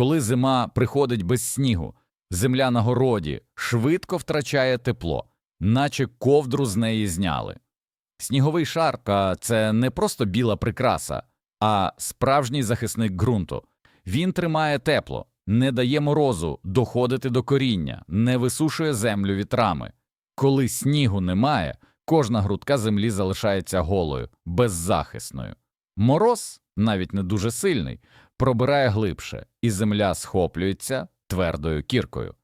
Коли зима приходить без снігу, земля на городі швидко втрачає тепло, наче ковдру з неї зняли. Сніговий шар це не просто біла прикраса, а справжній захисник ґрунту. Він тримає тепло, не дає морозу доходити до коріння, не висушує землю вітрами. Коли снігу немає, кожна грудка землі залишається голою, беззахисною. Мороз, навіть не дуже сильний, пробирає глибше, і земля схоплюється твердою кіркою.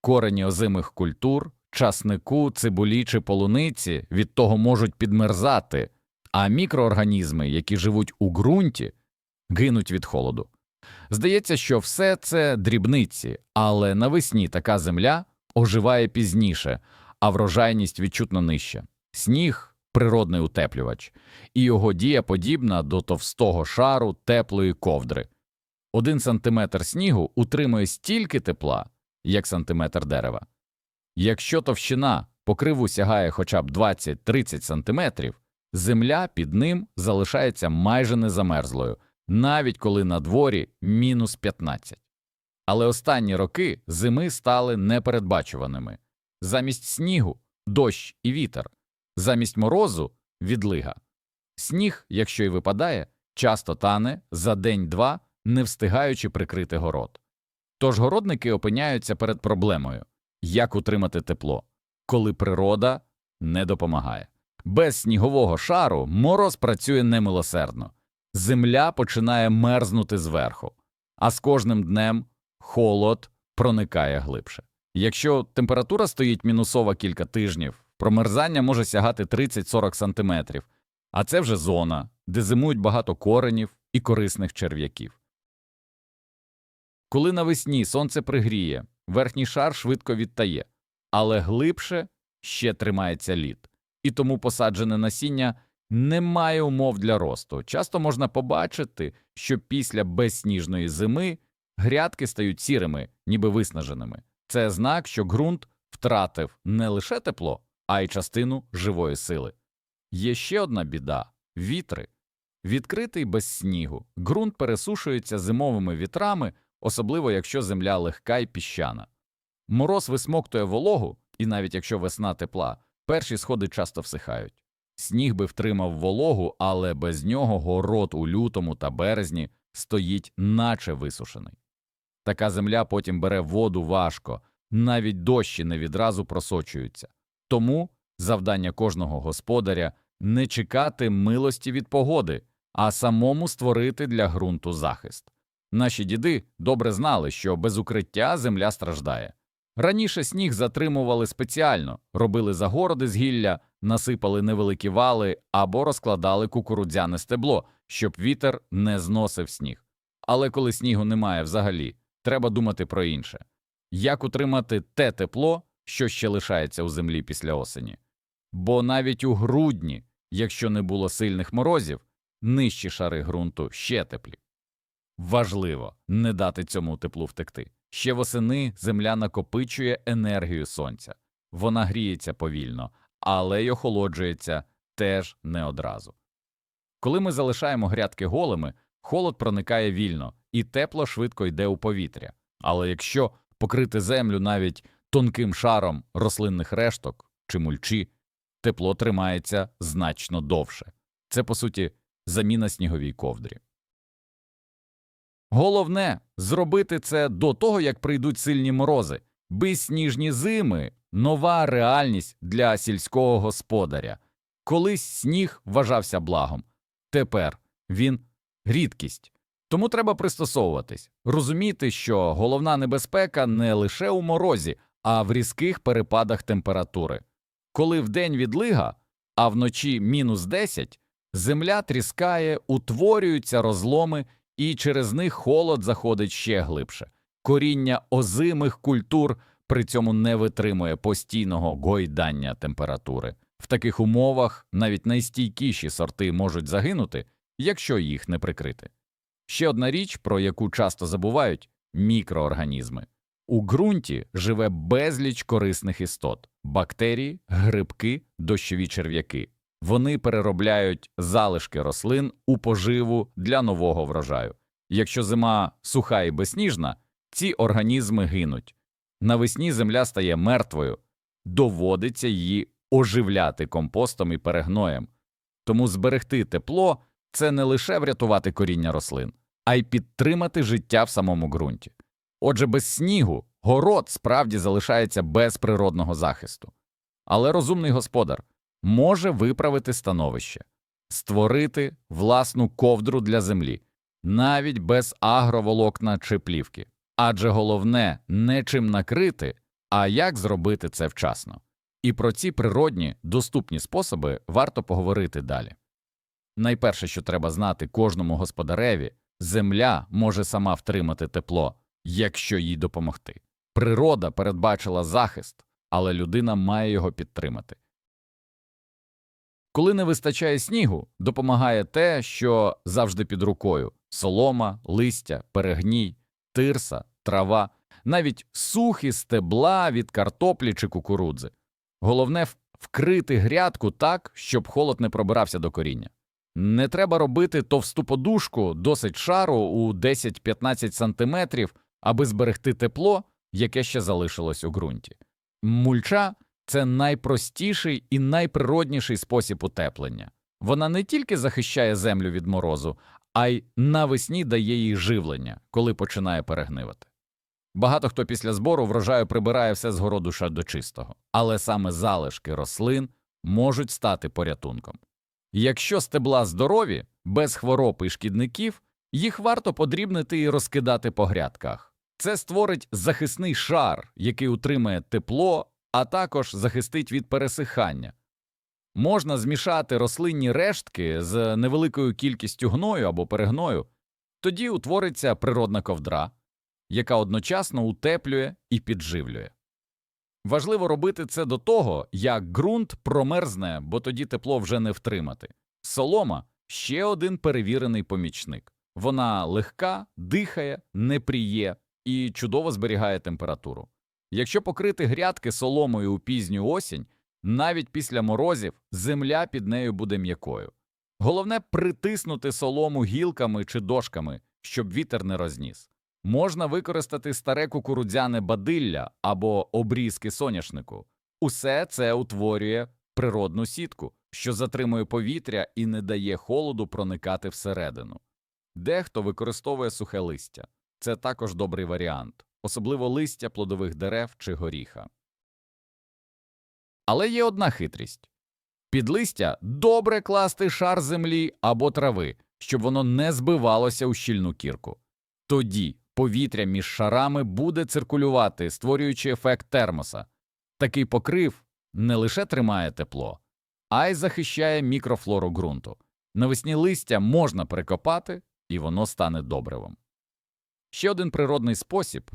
Корені озимих культур, часнику, цибулі чи полуниці від того можуть підмерзати, а мікроорганізми, які живуть у ґрунті, гинуть від холоду. Здається, що все це дрібниці, але навесні така земля оживає пізніше, а врожайність відчутно нижча. Сніг природний утеплювач, і його дія подібна до товстого шару теплої ковдри. Один сантиметр снігу утримує стільки тепла, як сантиметр дерева. Якщо товщина покриву сягає хоча б 20-30 сантиметрів, земля під ним залишається майже незамерзлою, навіть коли на дворі мінус 15. Але останні роки зими стали непередбачуваними. Замість снігу дощ і вітер, замість морозу відлига. Сніг, якщо й випадає, часто тане за день-два, не встигаючи прикрити город. Тож городники опиняються перед проблемою як утримати тепло, коли природа не допомагає. Без снігового шару мороз працює немилосердно, земля починає мерзнути зверху, а з кожним днем холод проникає глибше. Якщо температура стоїть мінусова кілька тижнів, промерзання може сягати 30-40 сантиметрів, а це вже зона, де зимують багато коренів і корисних черв'яків. Коли навесні сонце пригріє, верхній шар швидко відтає, але глибше ще тримається лід, і тому посаджене насіння не має умов для росту. Часто можна побачити, що після безсніжної зими грядки стають сірими, ніби виснаженими. Це знак, що ґрунт втратив не лише тепло, а й частину живої сили. Є ще одна біда вітри. Відкритий без снігу, ґрунт пересушується зимовими вітрами, особливо якщо земля легка і піщана. Мороз висмоктує вологу, і навіть якщо весна тепла, перші сходи часто всихають. Сніг би втримав вологу, але без нього город у лютому та березні стоїть наче висушений. Така земля потім бере воду важко, навіть дощі не відразу просочуються. Тому завдання кожного господаря не чекати милості від погоди, а самому створити для ґрунту захист. Наші діди добре знали, що без укриття земля страждає. Раніше сніг затримували спеціально, робили загороди з гілля, насипали невеликі вали або розкладали кукурудзяне стебло, щоб вітер не зносив сніг. Але коли снігу немає взагалі, треба думати про інше як утримати те тепло, що ще лишається у землі після осені. Бо навіть у грудні, якщо не було сильних морозів, нижчі шари ґрунту ще теплі. Важливо не дати цьому теплу втекти. Ще восени земля накопичує енергію сонця, вона гріється повільно, але й охолоджується теж не одразу. Коли ми залишаємо грядки голими, холод проникає вільно і тепло швидко йде у повітря. Але якщо покрити землю навіть тонким шаром рослинних решток чи мульчі, тепло тримається значно довше. Це, по суті, заміна сніговій ковдрі. Головне зробити це до того, як прийдуть сильні морози, безсніжні зими нова реальність для сільського господаря. Колись сніг вважався благом, тепер він рідкість. Тому треба пристосовуватись, розуміти, що головна небезпека не лише у морозі, а в різких перепадах температури. Коли вдень відлига, а вночі мінус 10, земля тріскає, утворюються розломи, і через них холод заходить ще глибше. Коріння озимих культур при цьому не витримує постійного гойдання температури. В таких умовах навіть найстійкіші сорти можуть загинути, якщо їх не прикрити. Ще одна річ, про яку часто забувають мікроорганізми. У ґрунті живе безліч корисних істот бактерії, грибки, дощові черв'яки. Вони переробляють залишки рослин у поживу для нового врожаю. Якщо зима суха і безсніжна, ці організми гинуть. Навесні земля стає мертвою, доводиться її оживляти компостом і перегноєм. Тому зберегти тепло це не лише врятувати коріння рослин, а й підтримати життя в самому ґрунті. Отже, без снігу город справді залишається без природного захисту. Але розумний господар може виправити становище, створити власну ковдру для землі, навіть без агроволокна чи плівки. Адже головне не чим накрити, а як зробити це вчасно. І про ці природні доступні способи варто поговорити далі. Найперше, що треба знати кожному господареві, земля може сама втримати тепло, якщо їй допомогти. Природа передбачила захист, але людина має його підтримати. Коли не вистачає снігу, допомагає те, що завжди під рукою солома, листя, перегній, тирса, трава, навіть сухі стебла від картоплі чи кукурудзи. Головне вкрити грядку так, щоб холод не пробирався до коріння. Не треба робити товсту подушку, досить шару у 10-15 сантиметрів, аби зберегти тепло, яке ще залишилось у ґрунті. Мульча це найпростіший і найприродніший спосіб утеплення. Вона не тільки захищає землю від морозу, а й навесні дає їй живлення, коли починає перегнивати. Багато хто після збору врожаю прибирає все з городу до чистого, але саме залишки рослин можуть стати порятунком. Якщо стебла здорові, без хвороб і шкідників, їх варто подрібнити і розкидати по грядках. Це створить захисний шар, який утримає тепло, а також захистить від пересихання. Можна змішати рослинні рештки з невеликою кількістю гною або перегною, тоді утвориться природна ковдра, яка одночасно утеплює і підживлює. Важливо робити це до того, як ґрунт промерзне, бо тоді тепло вже не втримати. Солома ще один перевірений помічник. Вона легка, дихає, не пріє і чудово зберігає температуру. Якщо покрити грядки соломою у пізню осінь, навіть після морозів земля під нею буде м'якою. Головне притиснути солому гілками чи дошками, щоб вітер не розніс. Можна використати старе кукурудзяне бадилля або обрізки соняшнику. Усе це утворює природну сітку, що затримує повітря і не дає холоду проникати всередину. Дехто використовує сухе листя. Це також добрий варіант, особливо листя плодових дерев чи горіха. Але є одна хитрість. Під листя добре класти шар землі або трави, щоб воно не збивалося у щільну кірку. Тоді повітря між шарами буде циркулювати, створюючи ефект термоса. Такий покрив не лише тримає тепло, а й захищає мікрофлору ґрунту. Навесні листя можна перекопати, і воно стане добривом. Ще один природний спосіб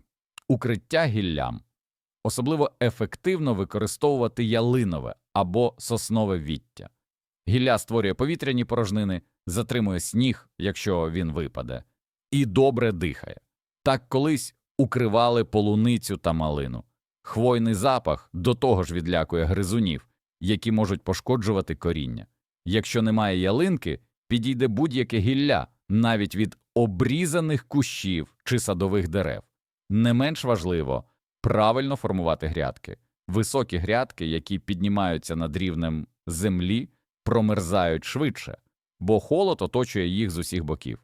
укриття гіллям. Особливо ефективно використовувати ялинове або соснове віття. Гілля створює повітряні порожнини, затримує сніг, якщо він випаде, і добре дихає. Так колись укривали полуницю та малину. Хвойний запах до того ж відлякує гризунів, які можуть пошкоджувати коріння. Якщо немає ялинки, підійде будь-яке гілля, навіть від обрізаних кущів чи садових дерев. Не менш важливо правильно формувати грядки. Високі грядки, які піднімаються над рівнем землі, промерзають швидше, бо холод оточує їх з усіх боків.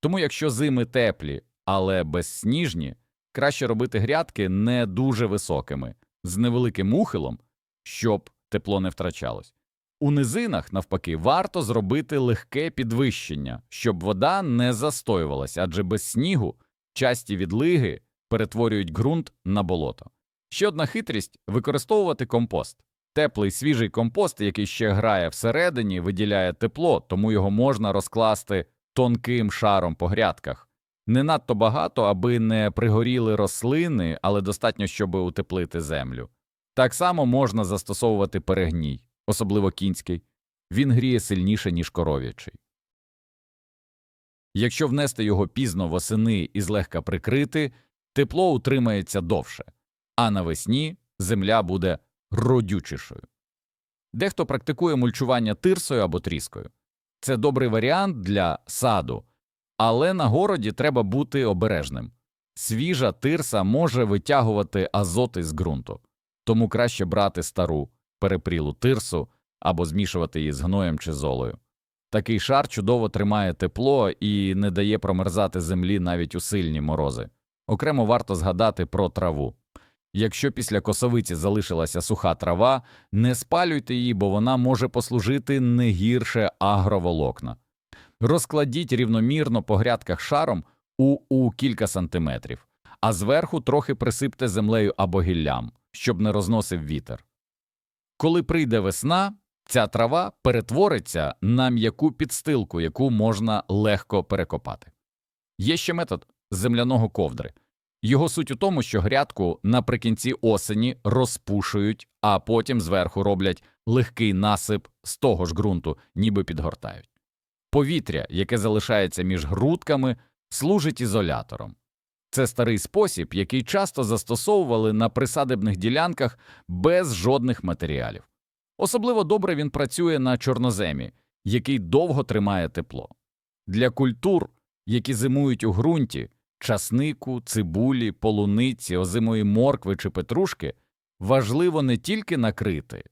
Тому, якщо зими теплі, але безсніжні, краще робити грядки не дуже високими, з невеликим ухилом, щоб тепло не втрачалось. У низинах, навпаки, варто зробити легке підвищення, щоб вода не застоювалася, адже без снігу часті відлиги перетворюють ґрунт на болото. Ще одна хитрість використовувати компост. Теплий свіжий компост, який ще грає всередині, виділяє тепло, тому його можна розкласти тонким шаром по грядках. Не надто багато, аби не пригоріли рослини, але достатньо, щоб утеплити землю. Так само можна застосовувати перегній, особливо кінський. Він гріє сильніше, ніж коров'ячий. Якщо внести його пізно восени і злегка прикрити, тепло утримається довше, а навесні земля буде родючішою. Дехто практикує мульчування тирсою або тріскою. Це добрий варіант для саду, але на городі треба бути обережним. свіжа тирса може витягувати азот із ґрунту, тому краще брати стару перепрілу тирсу або змішувати її з гноєм чи золою. Такий шар чудово тримає тепло і не дає промерзати землі навіть у сильні морози. Окремо варто згадати про траву. Якщо після косовиці залишилася суха трава, не спалюйте її, бо вона може послужити не гірше агроволокна. Розкладіть рівномірно по грядках шаром у, у кілька сантиметрів, а зверху трохи присипте землею або гіллям, щоб не розносив вітер. Коли прийде весна, ця трава перетвориться на м'яку підстилку, яку можна легко перекопати. Є ще метод земляного ковдри. Його суть у тому, що грядку наприкінці осені розпушують, а потім зверху роблять легкий насип з того ж ґрунту, ніби підгортають. Повітря, яке залишається між грудками, служить ізолятором. Це старий спосіб, який часто застосовували на присадибних ділянках без жодних матеріалів. Особливо добре він працює на чорноземі, який довго тримає тепло. Для культур, які зимують у ґрунті, часнику, цибулі, полуниці, озимої моркви чи петрушки, важливо не тільки накрити,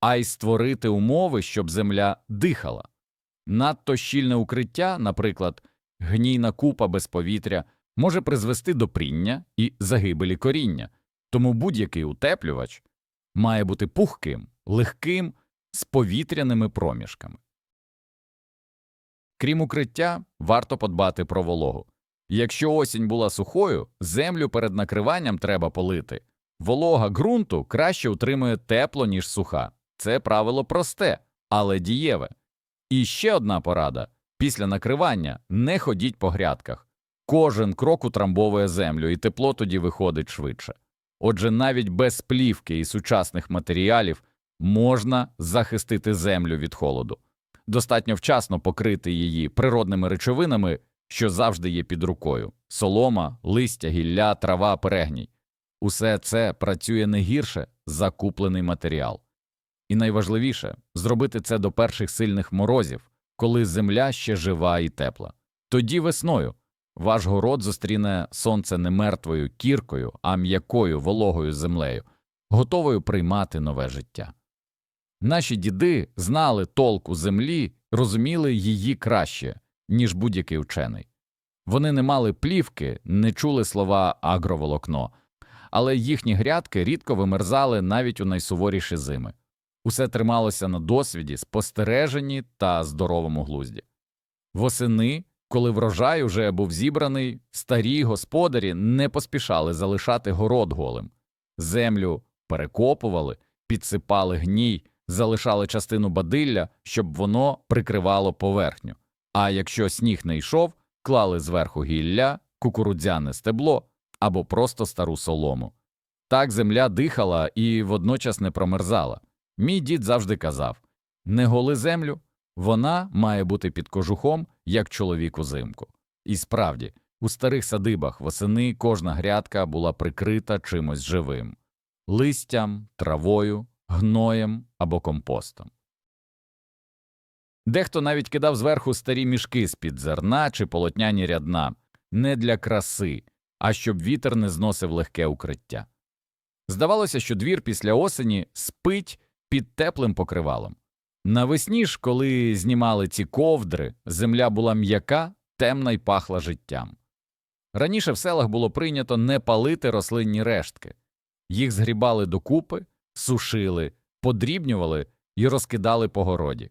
а й створити умови, щоб земля дихала. Надто щільне укриття, наприклад, гнійна купа без повітря, може призвести до пріння і загибелі коріння, тому будь-який утеплювач має бути пухким, легким, з повітряними проміжками. Крім укриття, варто подбати про вологу. Якщо осінь була сухою, землю перед накриванням треба полити. Волога ґрунту краще утримує тепло, ніж суха. Це правило просте, але дієве. І ще одна порада після накривання не ходіть по грядках. Кожен крок утрамбовує землю, і тепло тоді виходить швидше. Отже, навіть без плівки і сучасних матеріалів можна захистити землю від холоду. Достатньо вчасно покрити її природними речовинами, що завжди є під рукою солома, листя, гілля, трава, перегній. Усе це працює не гірше за куплений матеріал. І найважливіше зробити це до перших сильних морозів, коли земля ще жива і тепла. Тоді весною ваш город зустріне сонце не мертвою кіркою, а м'якою вологою землею, готовою приймати нове життя. Наші діди знали толку землі, розуміли її краще, ніж будь-який учений. Вони не мали плівки, не чули слова агроволокно, але їхні грядки рідко вимерзали навіть у найсуворіші зими. Усе трималося на досвіді, спостереженні та здоровому глузді. Восени, коли врожай уже був зібраний, старі господарі не поспішали залишати город голим. Землю перекопували, підсипали гній, залишали частину бадилля, щоб воно прикривало поверхню. А якщо сніг не йшов, клали зверху гілля, кукурудзяне стебло або просто стару солому. Так земля дихала і водночас не промерзала. Мій дід завжди казав не голи землю, вона має бути під кожухом, як чоловік узимку. І справді, у старих садибах восени кожна грядка була прикрита чимось живим листям, травою, гноєм або компостом. Дехто навіть кидав зверху старі мішки з-під зерна чи полотняні рядна не для краси, а щоб вітер не зносив легке укриття. Здавалося, що двір після осені спить під теплим покривалом. Навесні ж, коли знімали ці ковдри, земля була м'яка, темна й пахла життям. Раніше в селах було прийнято не палити рослинні рештки, їх згрібали докупи, сушили, подрібнювали і розкидали по городі.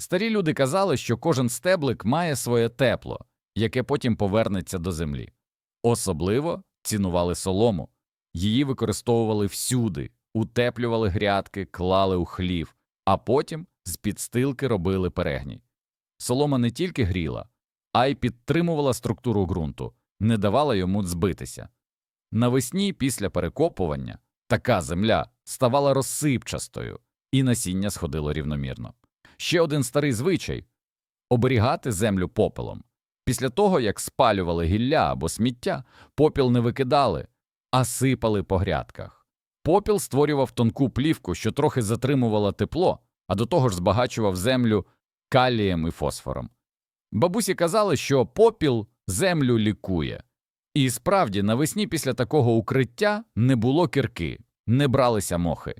Старі люди казали, що кожен стеблик має своє тепло, яке потім повернеться до землі. Особливо цінували солому, її використовували всюди, утеплювали грядки, клали у хлів, а потім з підстилки робили перегній. Солома не тільки гріла, а й підтримувала структуру ґрунту, не давала йому збитися. Навесні після перекопування така земля ставала розсипчастою, і насіння сходило рівномірно. Ще один старий звичай оберігати землю попелом. Після того, як спалювали гілля або сміття, попіл не викидали, а сипали по грядках. Попіл створював тонку плівку, що трохи затримувала тепло, а до того ж збагачував землю калієм і фосфором. Бабусі казали, що попіл землю лікує. І справді, навесні після такого укриття не було кірки, не бралися мохи,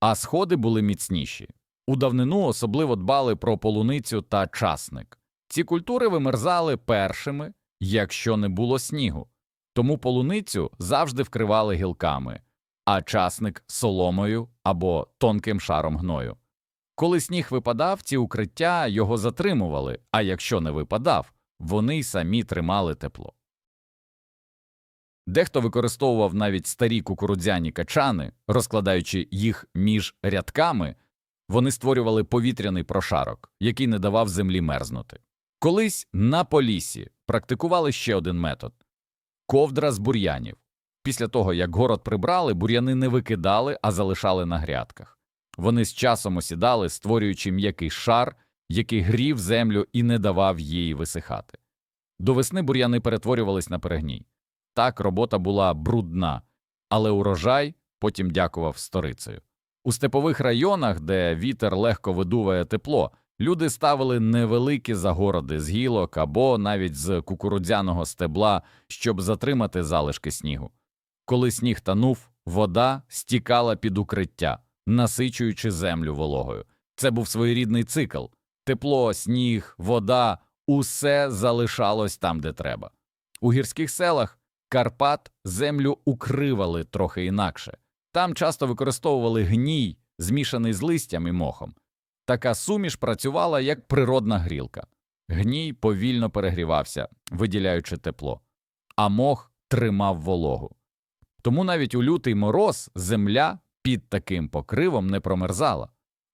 а сходи були міцніші. У давнину особливо дбали про полуницю та часник. Ці культури вимерзали першими, якщо не було снігу, тому полуницю завжди вкривали гілками, а часник соломою або тонким шаром гною. Коли сніг випадав, ці укриття його затримували, а якщо не випадав, вони й самі тримали тепло. Дехто використовував навіть старі кукурудзяні качани, розкладаючи їх між рядками, вони створювали повітряний прошарок, який не давав землі мерзнути. Колись на полісі практикували ще один метод ковдра з бур'янів. Після того, як город прибрали, бур'яни не викидали, а залишали на грядках. Вони з часом осідали, створюючи м'який шар, який грів землю і не давав їй висихати. До весни бур'яни перетворювались на перегній. Так робота була брудна, але урожай потім дякував сторицею. У степових районах, де вітер легко видуває тепло, люди ставили невеликі загороди з гілок або навіть з кукурудзяного стебла, щоб затримати залишки снігу. Коли сніг танув, вода стікала під укриття, насичуючи землю вологою. Це був своєрідний цикл. Тепло, сніг, вода усе залишалось там, де треба. У гірських селах Карпат землю укривали трохи інакше. Там часто використовували гній, змішаний з листям і мохом. Така суміш працювала як природна грілка. Гній повільно перегрівався, виділяючи тепло, а мох тримав вологу. Тому навіть у лютий мороз земля під таким покривом не промерзала.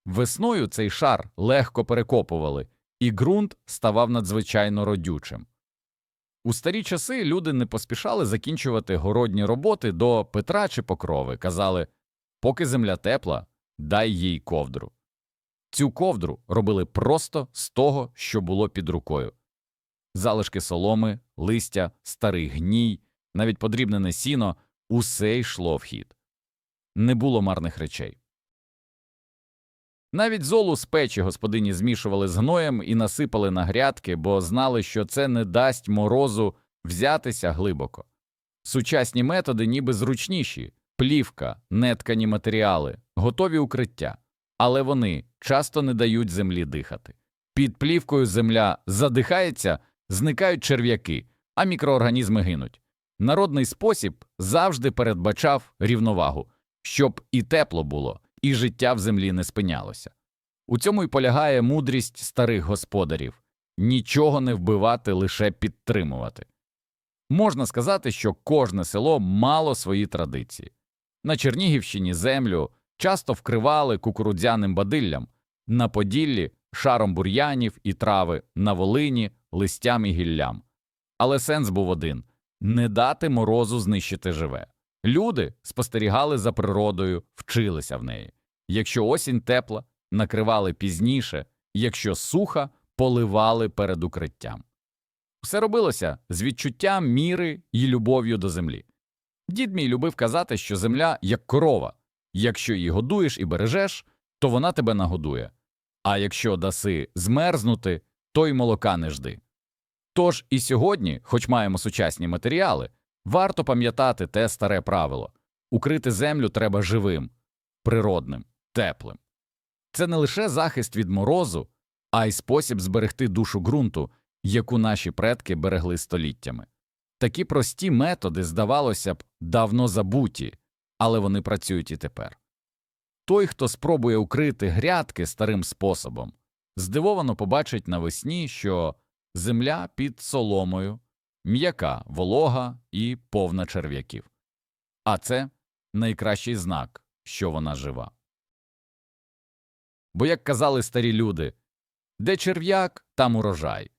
Весною цей шар легко перекопували, і ґрунт ставав надзвичайно родючим. У старі часи люди не поспішали закінчувати городні роботи до Петра чи Покрови, казали поки земля тепла, дай їй ковдру. Цю ковдру робили просто з того, що було під рукою залишки соломи, листя, старий гній, навіть подрібнене сіно усе йшло в хід. Не було марних речей. Навіть золу з печі господині змішували з гноєм і насипали на грядки, бо знали, що це не дасть морозу взятися глибоко. Сучасні методи ніби зручніші плівка, неткані матеріали, готові укриття, але вони часто не дають землі дихати. Під плівкою земля задихається, зникають черв'яки, а мікроорганізми гинуть. Народний спосіб завжди передбачав рівновагу, щоб і тепло було, і життя в землі не спинялося. У цьому й полягає мудрість старих господарів нічого не вбивати, лише підтримувати. Можна сказати, що кожне село мало свої традиції. На Чернігівщині землю часто вкривали кукурудзяним бадиллям, на Поділлі шаром бур'янів і трави, на Волині листям і гіллям. Але сенс був один не дати морозу знищити живе. Люди спостерігали за природою, вчилися в неї. Якщо осінь тепла, накривали пізніше, якщо суха, поливали перед укриттям. Все робилося з відчуттям міри і любов'ю до землі. Дід мій любив казати, що земля як корова якщо її годуєш і бережеш, то вона тебе нагодує, а якщо даси змерзнути, то й молока не жди. Тож і сьогодні, хоч маємо сучасні матеріали, варто пам'ятати те старе правило укрити землю треба живим, природним, теплим. Це не лише захист від морозу, а й спосіб зберегти душу ґрунту, яку наші предки берегли століттями. Такі прості методи, здавалося б, давно забуті, але вони працюють і тепер. Той, хто спробує укрити грядки старим способом, здивовано побачить навесні, що земля під соломою, м'яка, волога і повна черв'яків. А це найкращий знак, що вона жива. Бо, як казали старі люди, де черв'як, там урожай.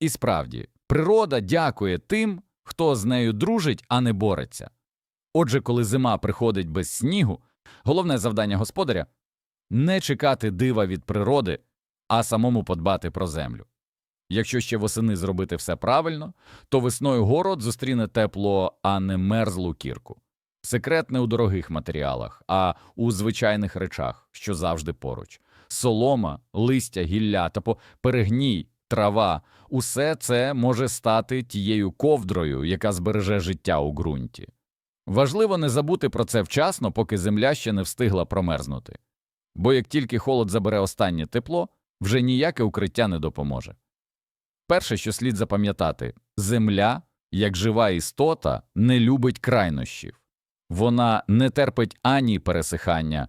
І справді, природа дякує тим, хто з нею дружить, а не бореться. Отже, коли зима приходить без снігу, головне завдання господаря не чекати дива від природи, а самому подбати про землю. Якщо ще восени зробити все правильно, то весною город зустріне тепло, а не мерзлу кірку. Секрет не у дорогих матеріалах, а у звичайних речах, що завжди поруч солома, листя, гілля та перегній трава усе це може стати тією ковдрою, яка збереже життя у ґрунті. Важливо не забути про це вчасно, поки земля ще не встигла промерзнути. Бо як тільки холод забере останнє тепло, вже ніяке укриття не допоможе. Перше, що слід запам'ятати, земля, як жива істота, не любить крайнощів. Вона не терпить ані пересихання,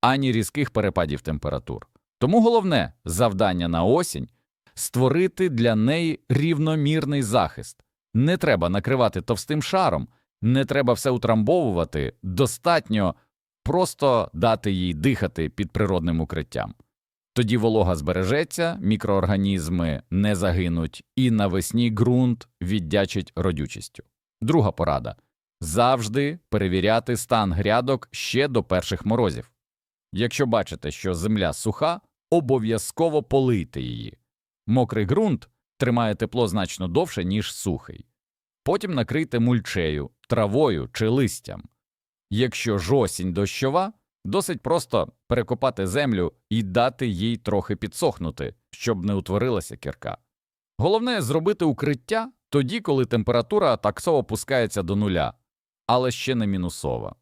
ані різких перепадів температур. Тому головне завдання на осінь створити для неї рівномірний захист. Не треба накривати товстим шаром, не треба все утрамбовувати, достатньо просто дати їй дихати під природним укриттям. Тоді волога збережеться, мікроорганізми не загинуть, і навесні ґрунт віддячить родючістю. Друга порада завжди перевіряти стан грядок ще до перших морозів. Якщо бачите, що земля суха, обов'язково полийте її. Мокрий ґрунт тримає тепло значно довше, ніж сухий. Потім накрийте мульчею, травою чи листям. Якщо ж осінь дощова, досить просто перекопати землю і дати їй трохи підсохнути, щоб не утворилася кірка. Головне зробити укриття тоді, коли температура таксово опускається до нуля, але ще не мінусова.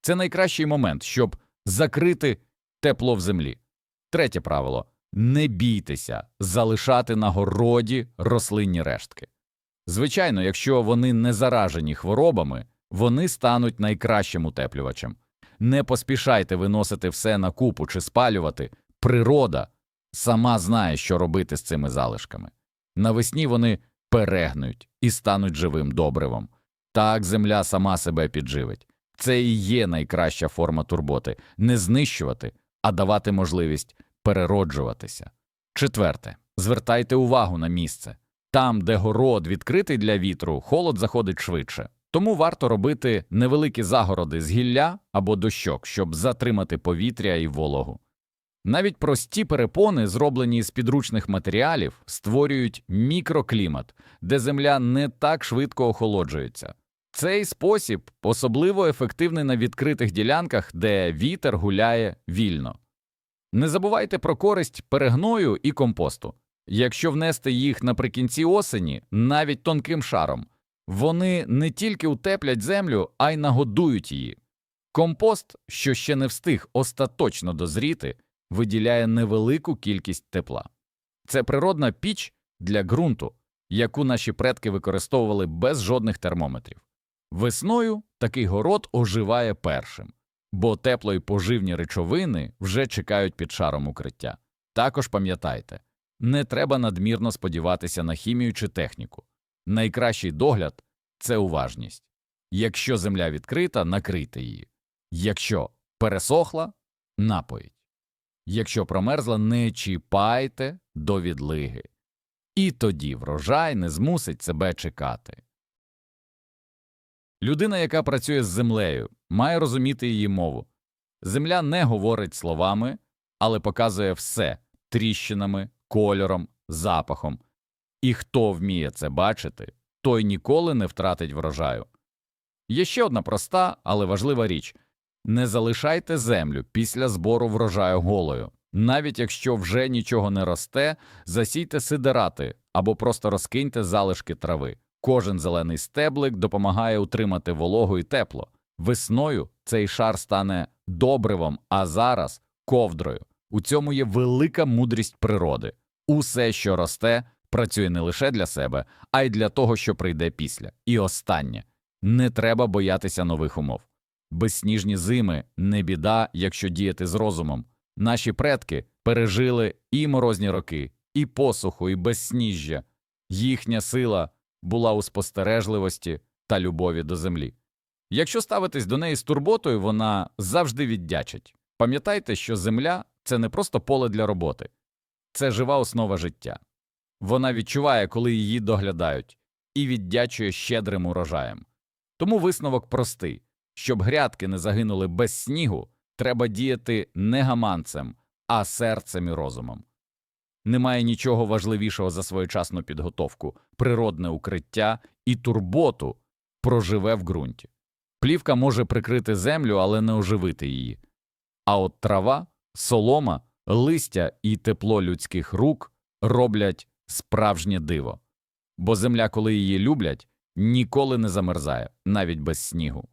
Це найкращий момент, щоб закрити тепло в землі. Третє правило не бійтеся залишати на городі рослинні рештки. Звичайно, якщо вони не заражені хворобами, вони стануть найкращим утеплювачем. Не поспішайте виносити все на купу чи спалювати. Природа сама знає, що робити з цими залишками. Навесні вони перегнуть і стануть живим добривом. Так земля сама себе підживить. Це і є найкраща форма турботи не знищувати, а давати можливість перероджуватися. Четверте, звертайте увагу на місце. Там, де город відкритий для вітру, холод заходить швидше. Тому варто робити невеликі загороди з гілля або дощок, щоб затримати повітря і вологу. Навіть прості перепони, зроблені з підручних матеріалів, створюють мікроклімат, де земля не так швидко охолоджується. Цей спосіб особливо ефективний на відкритих ділянках, де вітер гуляє вільно. Не забувайте про користь перегною і компосту. Якщо внести їх наприкінці осені, навіть тонким шаром, вони не тільки утеплять землю, а й нагодують її. Компост, що ще не встиг остаточно дозріти, виділяє невелику кількість тепла. Це природна піч для ґрунту, яку наші предки використовували без жодних термометрів. Весною такий город оживає першим, бо тепло і поживні речовини вже чекають під шаром укриття. Також пам'ятайте, не треба надмірно сподіватися на хімію чи техніку. Найкращий догляд це уважність. Якщо земля відкрита, накрийте її. Якщо пересохла, напоїть. Якщо промерзла, не чіпайте до відлиги. І тоді врожай не змусить себе чекати. Людина, яка працює з землею, має розуміти її мову. Земля не говорить словами, але показує все тріщинами, кольором, запахом. І хто вміє це бачити, той ніколи не втратить врожаю. Є ще одна проста, але важлива річ не залишайте землю після збору врожаю голою. Навіть якщо вже нічого не росте, засійте сидерати або просто розкиньте залишки трави. Кожен зелений стеблик допомагає утримати вологу і тепло. Весною цей шар стане добривом, а зараз ковдрою. У цьому є велика мудрість природи. Усе, що росте, працює не лише для себе, а й для того, що прийде після. І останнє не треба боятися нових умов. Безсніжні зими не біда, якщо діяти з розумом. Наші предки пережили і морозні роки, і посуху, і безсніжжя. Їхня сила була у спостережливості та любові до землі. Якщо ставитись до неї з турботою, вона завжди віддячить. Пам'ятайте, що земля це не просто поле для роботи, це жива основа життя. Вона відчуває, коли її доглядають, і віддячує щедрим урожаєм. Тому висновок простий щоб грядки не загинули без снігу, треба діяти не гаманцем, а серцем і розумом. Немає нічого важливішого за своєчасну підготовку, природне укриття і турботу проживе в ґрунті. Плівка може прикрити землю, але не оживити її. А от трава, солома Листя і тепло людських рук роблять справжнє диво. Бо земля, коли її люблять, ніколи не замерзає, навіть без снігу.